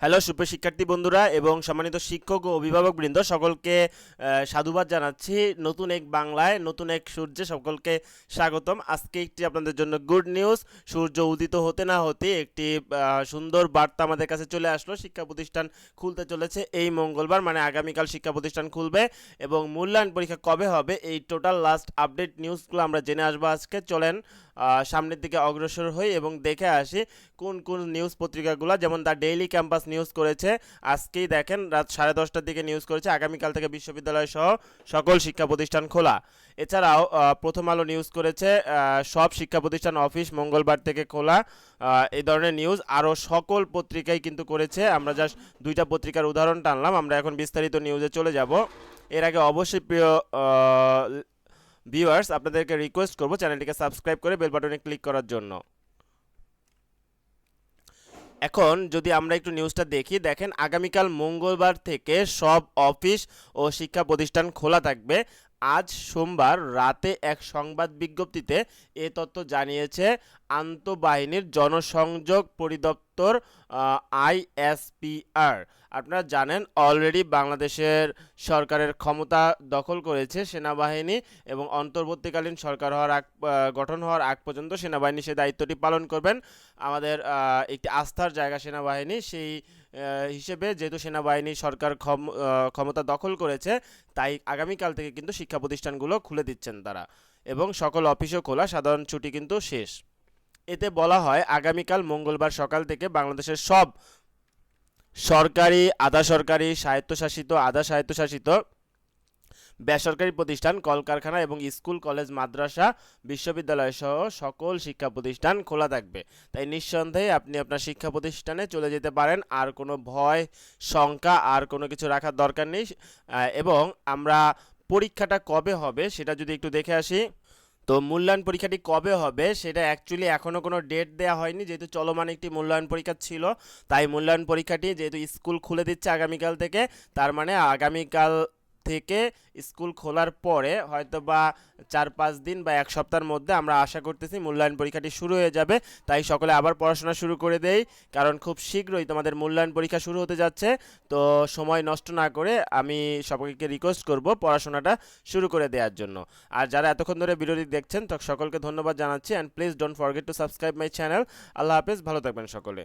Hello, সুপ্রিয় শিক্ষার্থী বন্ধুরা এবং সম্মানিত শিক্ষক ও অভিভাবকবৃন্দ সকলকে সাধুবাদ জানাচ্ছি। নতুন এক বাংলায়, নতুন এক সূর্যে সকলকে স্বাগতম। আজকে একটি আপনাদের জন্য গুড নিউজ সূর্য উদিত হতে না হতে একটি সুন্দর বার্তা আমাদের কাছে চলে আসলো। শিক্ষা প্রতিষ্ঠান খুলতে চলেছে এই মঙ্গলবার মানে আগামীকাল শিক্ষা প্রতিষ্ঠান খুলবে এবং মূল্যায়ন পরীক্ষা কবে হবে এই টোটাল লাস্ট আপডেট নিউজগুলো আমরা জেনে আসব আজকে। চলেন সামনের দিকে অগ্রসর হই এবং দেখে আসি কোন কোন নিউজ পত্রিকাগুলো, যেমন দ্য ডেইলি ক্যাম্পাস নিউজ করেছে। আজকেই দেখেন, রাত সাড়ে দশটার দিকে নিউজ করেছে, আগামীকাল থেকে বিশ্ববিদ্যালয় সহ সকল শিক্ষা প্রতিষ্ঠান খোলা। এছাড়াও প্রথম আলো নিউজ করেছে সব শিক্ষা প্রতিষ্ঠান অফিস মঙ্গলবার থেকে খোলা। এই ধরনের নিউজ আরও সকল পত্রিকাই কিন্তু করেছে। আমরা জাস্ট দুইটা পত্রিকার উদাহরণ টানলাম, আমরা এখন বিস্তারিত নিউজে চলে যাব। এর আগে অবশ্যই প্রিয় ভিউয়ার্স আপনাদেরকে রিকোয়েস্ট করব চ্যানেলটিকে সাবস্ক্রাইব করে বেল বাটনে ক্লিক করার জন্য। এখন যদি আমরা একটু নিউজটা দেখি, দেখেন আগামীকাল মঙ্গলবার থেকে সব অফিস ও শিক্ষা প্রতিষ্ঠান খোলা থাকবে। আজ সোমবার রাতে এক সংবাদ বিজ্ঞপ্তিতে এ তথ্য জানিয়েছে আন্তঃবাহিনীর জনসংযোগ পরিদপ্তর আইএসপিআর। আপনারা জানেন, অলরেডি বাংলাদেশের সরকারের ক্ষমতা দখল করেছে সেনাবাহিনী এবং অন্তর্বর্তীকালীন সরকার হওয়ার আগ গঠন হওয়ার আগ পর্যন্ত সেনাবাহিনী সেই দায়িত্বটি পালন করবেন। আমাদের একটি আস্থার জায়গা সেনাবাহিনী, সেই হিসেবে যেহেতু সেনাবাহিনী সরকার ক্ষম- ক্ষমতা দখল করেছে, তাই আগামীকাল থেকে কিন্তু শিক্ষা প্রতিষ্ঠানগুলো খুলে দিচ্ছেন তারা। এবং সকল অফিসও খোলা, সাধারণ ছুটি কিন্তু শেষ। এতে বলা হয়, আগামীকাল মঙ্গলবার সকাল থেকে বাংলাদেশের সব সরকারি, আধা সরকারি, স্বায়ত্তশাসিত, আধা স্বায়ত্তশাসিত বেসরকারি প্রতিষ্ঠান, কলকারখানা এবং স্কুল, কলেজ, মাদ্রাসা, বিশ্ববিদ্যালয় সহ সকল শিক্ষা প্রতিষ্ঠান খোলা থাকবে। তাই নিঃসন্দেহে আপনি আপনার শিক্ষা প্রতিষ্ঠানে চলে যেতে পারেন। আর কোনো ভয়, শঙ্কা, আর কোনো কিছু রাখার দরকার নেই। এবং আমরা পরীক্ষাটা কবে হবে সেটা যদি একটু দেখে আসি, তো মূল্যায়ন পরীক্ষাটি কবে হবে সেটা অ্যাকচুয়ালি এখনও কোনো ডেট দেওয়া হয়নি। যেহেতু চলমান একটি মূল্যায়ন পরীক্ষা ছিল, তাই মূল্যায়ন পরীক্ষাটি যেহেতু স্কুল খুলে দিচ্ছে আগামীকাল থেকে, তার মানে আগামীকাল থেকে স্কুল খোলার পরে হয়তো বা চার পাঁচ দিন বা এক সপ্তাহের মধ্যে আমরা আশা করতেছি মূল্যায়ন পরীক্ষাটি শুরু হয়ে যাবে। তাই সকলে আবার পড়াশোনা শুরু করে দেই, কারণ খুব শীঘ্রই তোমাদের মূল্যায়ন পরীক্ষা শুরু হতে যাচ্ছে। তো সময় নষ্ট না করে আমি সকলকে রিকোয়েস্ট করব পড়াশোনাটা শুরু করে দেওয়ার জন্য। আর যারা এতক্ষণ ধরে ভিডিওটি দেখছেন, তো সকলকে ধন্যবাদ জানাচ্ছি। And please don't forget to subscribe my channel আল্লাহ হাফেজ, ভালো থাকবেন সকলে।